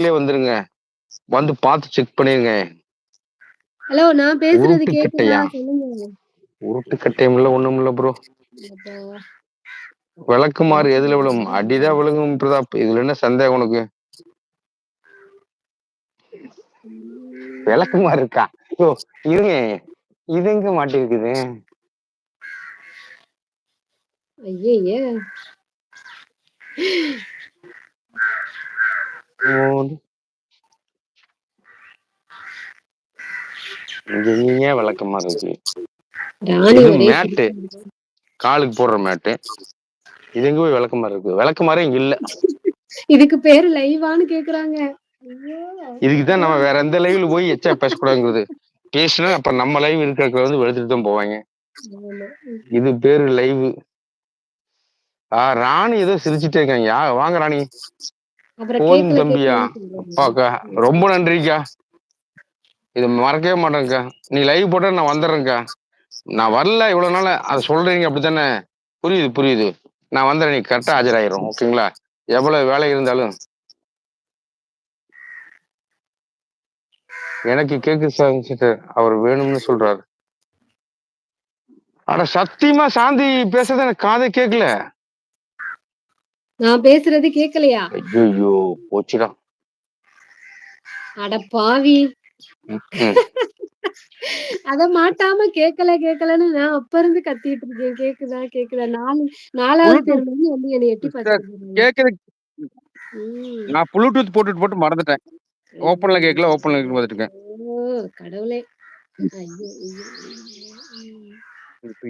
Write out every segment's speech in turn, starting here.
நீங்களே வந்துருங்க. வந்து பார்த்து செக் பண்ணிருங்க. ஹலோ நான் பேசுறது கேக்குதா? சொல்லுங்க. உருட்டு கட்டையும் இல்ல ஒண்ணும் இல்ல ப்ரோ விளக்குமாறு எதுல விழும்? அடிதான் விழுகும் பிரதாப். இதுல என்ன சந்தேகம் உனக்கு? விளக்குமாறு இருக்கா? ஓ இருங்க. இது எங்க மாட்டிருக்குது. இங்க எங்கேங்க விளக்கமாறு இருக்கு மேட்டு. காலுக்கு போடுற மேட்டு. இது எங்க போய் விளக்கமாறு இருக்கு? விளக்கமாறே இங்க இல்ல. இதுக்கு பேரு லைவான்னு கேக்குறாங்க. ஐயோ. இதுக்கு தான் நம்ம வேற எந்த லைவ்ல போய் எச்சா பேசக்கூடாதுங்கிறது. பேசினா அப்ப நம்ம லைவ் இருக்கிற வந்து வெளுத்துட்டு தான் போவாங்க. இது பேரு லைவ். ஆ ராணி ஏதோ சிரிச்சுட்டே இருக்காங்க. யா வாங்க ராணி. போதும் தம்பியா. அப்பாக்கா ரொம்ப நன்றிக்கா. இது மறக்கவே மாட்டேங்க்கா நீ லைவ் போட்டா நான் வந்துடுறேன்க்கா. நான் வரல இவ்வளவு நாள். அதை சொல்றீங்க அப்படித்தானே? புரியுது புரியுது. நான் வந்துடுறேன் நீ கரெக்டா ஆஜராயிரும் ஓகேங்களா? எவ்வளவு வேலை இருந்தாலும். எனக்கு கேக்குது சார் அவர் வேணும்னு சொல்றாரு. ஆனா சத்தியமா சாந்தி பேசுறது எனக்கு காதே கேட்கல நான் பேசுறது கேக்கலையா? ஐயோ போச்சுடா. அட பாவி. அத மாட்டாம கேக்கல கேக்கலன்னு நான் அப்ப இருந்து கத்திட்டு இருக்கேன். கேக்குதா கேக்குதா? நாலு நாலாவது பேர் வந்து என்னை எட்டி பார்த்துட்டு கேக்குது. நான் ப்ளூடூத் போட்டுட்டு போட்டு மறந்துட்டேன். ஓப்பன்ல கேட்கல ஓப்பன்ல கேட்க பார்த்துருக்கேன் ஓ கடவுளே.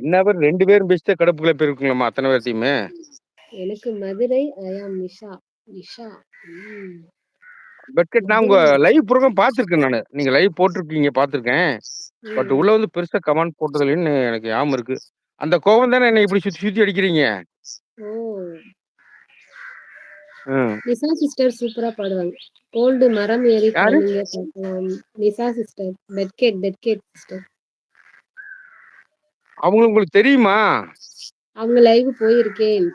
இன்னவர் ரெண்டு பேரும் பெஸ்ட் கடப்புக்குள்ள போயிருக்குங்களா அத்தனை பேர்த்தையுமே. எனக்கு மதுரை ஐயாம் நிஷா நிஷா. ம். பெட்கெட் நான் உங்க லைவ் ப்ரோக்ராம் பார்த்திருக்கேன் நான். நீங்க லைவ் போட்டிருக்கீங்க பார்த்திருக்கேன். பட். உள்ள வந்து பெருசா கமெண்ட் போட்டதுலன்னு எனக்கு ஞாபகம் இருக்கு. அந்த கோவம் தானே என்னை இப்படி சுத்தி சுத்தி அடிக்கிறீங்க. நிசா சிஸ்டர் சூப்பரா பாடுவாங்க. கோல்டு மரம் ஏறி நிசா சிஸ்டர் பெட்கேட் பெட்கேட் சிஸ்டர். அவங்க உங்களுக்கு தெரியுமா? அவங்க லைவ் போயிருக்கேன்.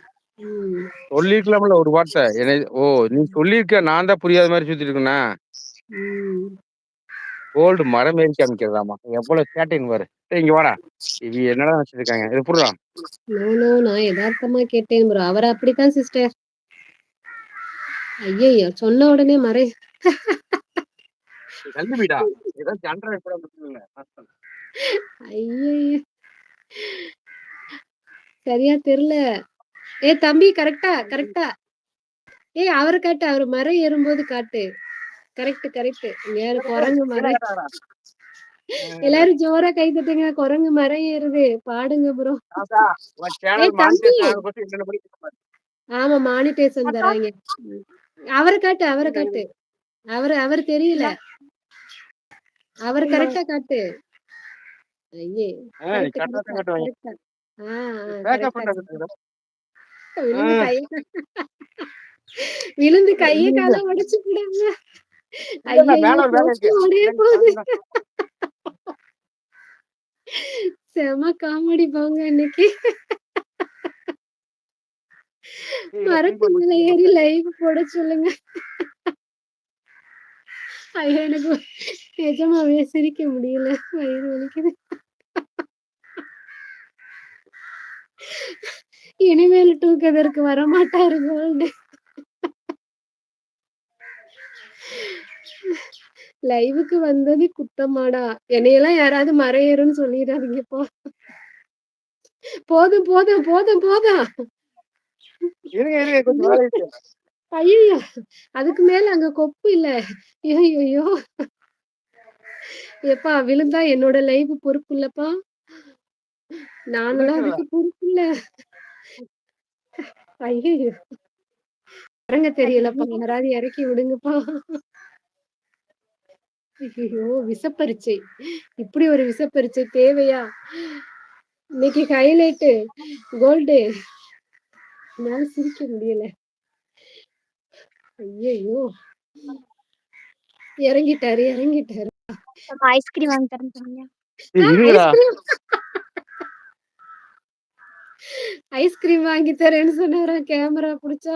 சொல்லிருக்கலாம்ல ஒரு வார்த்தை. என்னை ஓ நீ சொல்லியிருக்க நான் தான் புரியாத மாதிரி சுத்திட்டு இருக்கேனா. கோல்டு மரம் ஏறி காமிக்கிறதாமா எவ்வளவு சேட்டைன்னு பாரு. டேய், இங்க வாடா. இது என்னடா வச்சிட்டு இருக்காங்க? இது நோ நோ நான் யதார்த்தமா கேட்டேன் ப்ரோ. அவர் அப்படித்தான் சிஸ்டர். ஐயையோ சொன்ன உடனே மறை. ஏதோ ஜென்ரல் கூட சரியா தெரியல. ஏ தம்பி கரெக்டா கரெக்டா ஏய் அவரை காட்டு அவர் மரம் ஏறும்போது காட்டு. கரெக்ட் கரெக்ட் யாரு குரங்கு மரம் எல்லாரும் ஜோரா கை தட்டுங்க. குரங்கு மரம் ஏறுது. பாடுங்க ப்ரோ ஆமா மானிட்டேஷன் தராங்க. அவரை காட்டு அவரை காட்டு. அவரு அவர் தெரியல. அவர் கரெக்டா காட்டு. ஐயே விழுந்து. கைய விழுந்து கைய கால உடைச்சு விடுங்க செம காமெடி போங்க இன்னைக்கு. மரத்து மேல ஏறி லைவ் போட சொல்லுங்க. ஐயோ எனக்கு நிஜமாவே சிரிக்க முடியல. வயிறு வலிக்குது. இனிமேல் தூக்கதற்கு வரமாட்டாரு கோல்டு லைவுக்கு வந்தது குத்தமாடா. என்னையெல்லாம் யாராவது மறையருன்னு சொல்லிடாதீங்கப்பா போதும் போதும் போதும் போதும். ஐயோ அதுக்கு மேல அங்க கொப்பு இல்ல. ஐயோ எப்பா விழுந்தா என்னோட லைவ் பொறுப்பு இல்லப்பா. நானும் அதுக்கு பொறுப்பு இல்ல. ஐயோ இறங்க தெரியலப்பா யாராவது இறக்கி விடுங்கப்பா. ஐயோ விசப்பரிச்சை. இப்படி ஒரு விசப்பரிச்சை தேவையா? இன்னைக்கு ஹைலைட்டு கோல்டு என்னால சிரிக்க முடியல. ஐயோ இறங்கிட்டாரு இறங்கிட்டாரு. ஐஸ்கிரீம் வாங்கி தரேன் ஐஸ்கிரீம் வாங்கி தரேன்னு சொன்னாரா கேமரா புடிச்சா?